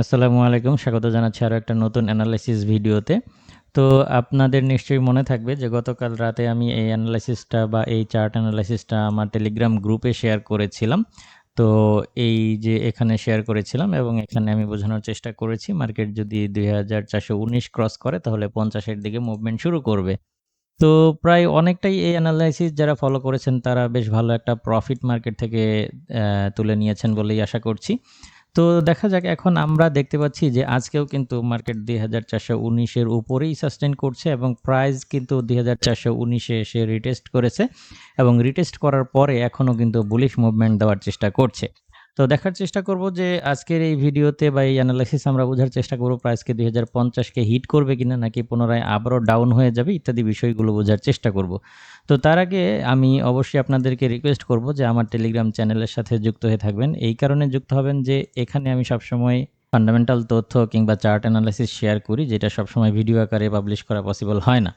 আসসালামু আলাইকুম। স্বাগত জানাচ্ছি আরও একটা নতুন অ্যানালাইসিস ভিডিওতে। তো আপনাদের নিশ্চয়ই মনে থাকবে যে গতকাল রাতে আমি এই অ্যানালাইসিসটা বা এই চার্ট অ্যানালাইসিসটা আমার টেলিগ্রাম গ্রুপে শেয়ার করেছিলাম। তো এই যে এখানে শেয়ার করেছিলাম এবং এখানে আমি বোঝানোর চেষ্টা করেছি মার্কেট যদি দুই হাজার চারশো উনিশ ক্রস করে তাহলে পঞ্চাশের দিকে মুভমেন্ট শুরু করবে। তো প্রায় অনেকটাই এই অ্যানালাইসিস যারা ফলো করেছেন তারা বেশ ভালো একটা প্রফিট মার্কেট থেকে তুলে নিয়েছেন বলেই আশা করছি। তো দেখা যাক, এখন আমরা দেখতে পাচ্ছি যে আজকেও কিন্তু মার্কেট দুই হাজার চারশো উনিশের উপরেই সাস্টেন করছে এবং প্রাইস কিন্তু দুই হাজার চারশো উনিশে এসে রিটেস্ট করেছে এবং রিটেস্ট করার পরে এখনও কিন্তু বুলিশ মুভমেন্ট দেওয়ার চেষ্টা করছে। তো দেখার চেষ্টা করব যে আজকের এই ভিডিওতে বা এই অ্যানালাইসিস আমরা বোঝার চেষ্টা করব প্রাইসকে দুই হাজার পঞ্চাশকে হিট করবে কিনা নাকি পুনরায় আবারও ডাউন হয়ে যাবে ইত্যাদি বিষয়গুলো বোঝার চেষ্টা করব। তো তার আগে আমি অবশ্যই আপনাদেরকে রিকোয়েস্ট করব যে আমার টেলিগ্রাম চ্যানেলের সাথে যুক্ত হয়ে থাকবেন। এই কারণে যুক্ত হবেন যে এখানে আমি সবসময় ফান্ডামেন্টাল তথ্য কিংবা চার্ট অ্যানালাইসিস শেয়ার করি, যেটা সবসময় ভিডিও আকারে পাবলিশ করা পসিবল হয় না।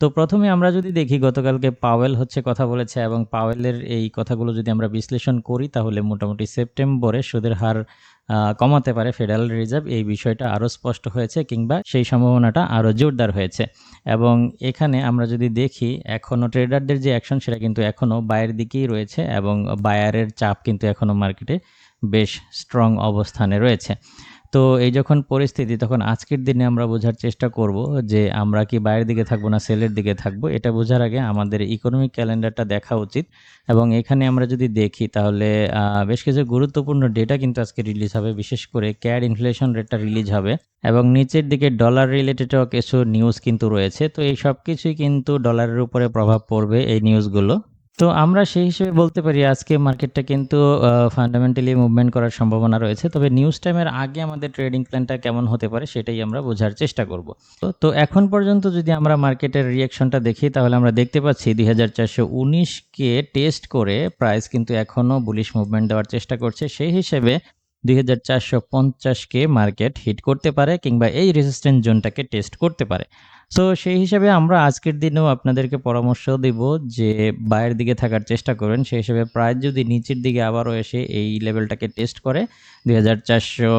তো প্রথমে আমরা যদি দেখি, গতকালকে পাওয়েল হচ্ছে কথা বলেছে এবং পাওয়েলের এই কথাগুলো যদি আমরা বিশ্লেষণ করি, তাহলে মোটামুটি সেপ্টেম্বরে সুদের হার কমাতে পারে ফেডারেল রিজার্ভ এই বিষয়টা আরও স্পষ্ট হয়েছে কিংবা সেই সম্ভাবনাটা আরও জোরদার হয়েছে। এবং এখানে আমরা যদি দেখি এখনও ট্রেডারদের যে অ্যাকশন সেটা কিন্তু এখনও বায়ের দিকেই রয়েছে এবং বায়ারের চাপ কিন্তু এখনও মার্কেটে বেশ স্ট্রং অবস্থানে রয়েছে। তো এই যখন পরিস্থিতি, তখন আজকের দিনে আমরা বোঝার চেষ্টা করব যে আমরা কি বাইরের দিকে থাকব না সেলের দিকে থাকব। এটা বোঝার আগে আমাদের ইকোনমিক ক্যালেন্ডারটা দেখা উচিত এবং এখানে আমরা যদি দেখি তাহলে বেশ কিছু গুরুত্বপূর্ণ ডেটা কিন্তু আজকে রিলিজ হবে। বিশেষ করে ক্যাড ইনফ্লেশন রেটটা রিলিজ হবে এবং নিচের দিকে ডলার রিলেটেডও কিছু নিউজ কিন্তু রয়েছে। তো এই সব কিছুই কিন্তু ডলারের উপরে প্রভাব পড়বে এই নিউজগুলো তো আমরা সেই হিসেবে বলতে পারি আজকে মার্কেটটা কিন্তু ফান্ডামেন্টালি মুভমেন্ট করার সম্ভাবনা রয়েছে। তবে নিউজ টাইমের আগে আমাদের ট্রেডিং প্ল্যানটা কেমন হতে পারে সেটাই আমরা বোঝার চেষ্টা করব। তো এখন পর্যন্ত যদি আমরা মার্কেটের রিয়াকশনটা দেখি, তাহলে আমরা দেখতে পাচ্ছি দুই হাজার চারশো উনিশকে টেস্ট করে প্রাইস কিন্তু এখনও বুলিশ মুভমেন্ট দেওয়ার চেষ্টা করছে। সেই হিসেবে দুই কে মার্কেট হিট করতে পারে কিংবা এই রেজিস্ট্যান্স জোনটাকে টেস্ট করতে পারে। সো সেই হিসাবে আমরা আজকের দিনেও আপনাদেরকে পরামর্শ দেব যে বাইরের দিকে থাকার চেষ্টা করবেন সেই হিসাবে প্রায় যদি নিচের দিকে আবারও এসে এই লেভেলটাকে টেস্ট করে, দুই হাজার চারশো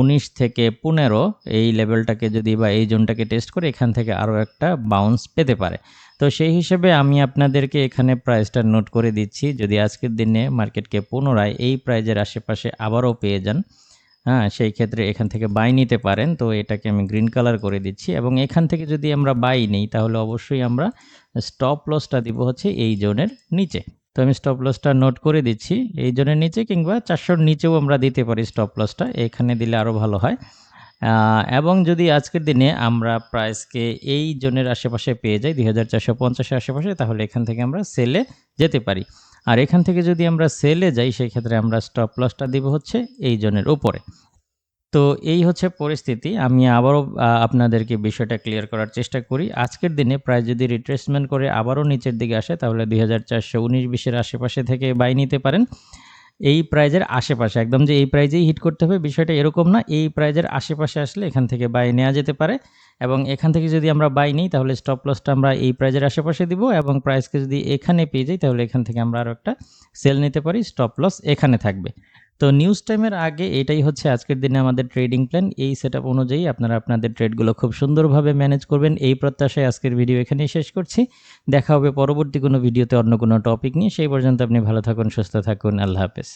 উনিশ থেকে পনেরো এই লেভেলটাকে যদি বা এই জোনটাকে টেস্ট করে এখান থেকে আরও একটা বাউন্স পেতে পারে। তো সেই হিসেবে আমি আপনাদেরকে এখানে প্রাইসটা নোট করে দিচ্ছি। যদি আজকের দিনে মার্কেটকে পুনরায় এই প্রাইজের আশেপাশে আবারও পেয়ে যান হ্যাঁ সেই ক্ষেত্রে এখান থেকে বাই নিতে পারেন। তো এটাকে আমি গ্রিন কালার করে দিচ্ছি এবং এখান থেকে যদি আমরা বাই নেই, তাহলে অবশ্যই আমরা স্টপ লসটা দিব হচ্ছে এই জোনের নিচে। তো আমি স্টপ লসটা নোট করে দিচ্ছি। এই জোনের নিচে কিংবা চারশোর নিচেও আমরা দিতে পারি স্টপ লসটা এখানে দিলে আরও ভালো হয়। এবং যদি আজকের দিনে আমরা প্রাইসকে এই জোনের আশেপাশে পেয়ে যাই, দুই হাজার চারশো পঞ্চাশের আশেপাশে, তাহলে এখান থেকে আমরা সেলে যেতে পারি। আর এখান থেকে যদি আমরা সেলে যাই সেই ক্ষেত্রে আমরা স্টপ লসটা দিব হচ্ছে এই জনের উপরে। তো এই হচ্ছে পরিস্থিতি। আমি আবারও আপনাদেরকে বিষয়টা ক্লিয়ার করার চেষ্টা করি। আজকের দিনে প্রায় যদি রিট্রেসমেন্ট করে আবারও নিচের দিকে আসে, তাহলে দুই হাজার চারশো উনিশ বিশের আশেপাশে থেকে বাই নিতে পারেন। এই প্রাইজের আশেপাশে, একদম যে এই প্রাইজেই হিট করতে হবে, বিষয়টা এরকম না। এই প্রাইজের আশেপাশে আসলে এখান থেকে বাই নেওয়া যেতে পারে এবং এখান থেকে যদি আমরা বাই নিই, তাহলে স্টপ লসটা আমরা এই প্রাইজের আশেপাশে দিব এবং প্রাইসকে যদি এখানে পেয়ে যাই, তাহলে এখান থেকে আমরা আরও একটা সেল নিতে পারি। স্টপ লস এখানে থাকবে। তো নিউজ টাইমের আগে এটাই হচ্ছে আজকের দিনে আমাদের ট্রেডিং প্ল্যান এই সেট অনুযায়ী আপনারা আপনাদের ট্রেডগুলো খুব সুন্দরভাবে ম্যানেজ করবেন। এই প্রত্যাশায় আজকের ভিডিও এখানেই শেষ করছি। দেখা হবে পরবর্তী কোনো ভিডিওতে অন্য কোনো টপিক নিয়ে। সেই পর্যন্ত আপনি ভালো থাকুন, সুস্থ থাকুন। আল্লাহ হাফেজ।